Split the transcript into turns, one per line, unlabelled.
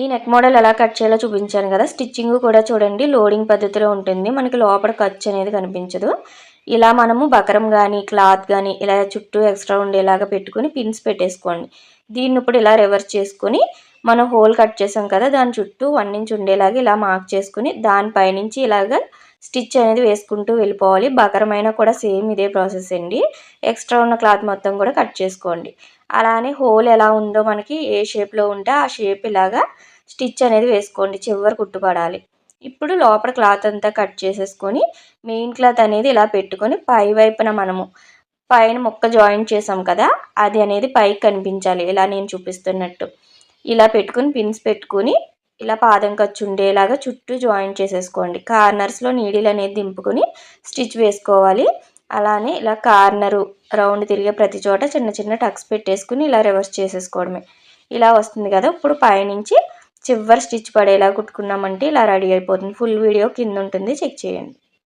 ఈ neck model ఎలా cut చేయాలో చూపించాను కదా. స్టిచ్చింగ్ కూడా చూడండి లోడింగ్ పద్ధతిలో ఉంటుంది. మనకి లోపల ఖర్చు అనేది కనిపించదు. ఇలా మనము బకరం కానీ క్లాత్ కానీ ఇలా చుట్టూ ఎక్స్ట్రా ఉండేలాగా పెట్టుకుని పిన్స్ పెట్టేసుకోండి. దీన్ని ఇప్పుడు ఇలా రివర్స్ చేసుకొని మనం హోల్ కట్ చేసాం కదా దాని చుట్టూ వన్ ఇంచ్ ఉండేలాగా ఇలా మార్క్ చేసుకుని దానిపైనుంచి ఇలాగా స్టిచ్ అనేది వేసుకుంటూ వెళ్ళిపోవాలి. బకరమైన కూడా సేమ్ ఇదే ప్రాసెస్ అండి. ఎక్స్ట్రా ఉన్న క్లాత్ మొత్తం కూడా కట్ చేసుకోండి. అలానే హోల్ ఎలా ఉందో మనకి ఏ షేప్లో ఉంటే ఆ షేప్ ఇలాగా స్టిచ్ అనేది వేసుకోండి. చివరి కుట్టుపడాలి ఇప్పుడు లోపల క్లాత్ అంతా కట్ చేసేసుకొని మెయిన్ క్లాత్ అనేది ఇలా పెట్టుకొని పై వైపున మనము పైన మొక్క జాయిన్ చేసాం కదా అది అనేది పైకి కనిపించాలి. ఇలా నేను చూపిస్తున్నట్టు. ఇలా పెట్టుకుని పిన్స్ పెట్టుకుని ఇలా పాదం ఖర్చు ఉండేలాగా చుట్టూ జాయిన్ చేసేసుకోండి. కార్నర్స్లో నీడిల్ అనేది దింపుకొని స్టిచ్ వేసుకోవాలి. అలానే ఇలా కార్నరు రౌండ్ తిరిగే ప్రతి చోట చిన్న చిన్న టక్స్ పెట్టేసుకుని ఇలా రివర్స్ చేసేసుకోవడమే. ఇలా వస్తుంది కదా ఇప్పుడు పైనుంచి చివరి స్టిచ్ పడేలా కుట్టుకున్నామంటే ఇలా రెడీ అయిపోతుంది. ఫుల్ వీడియో కింద ఉంటుంది చెక్ చేయండి.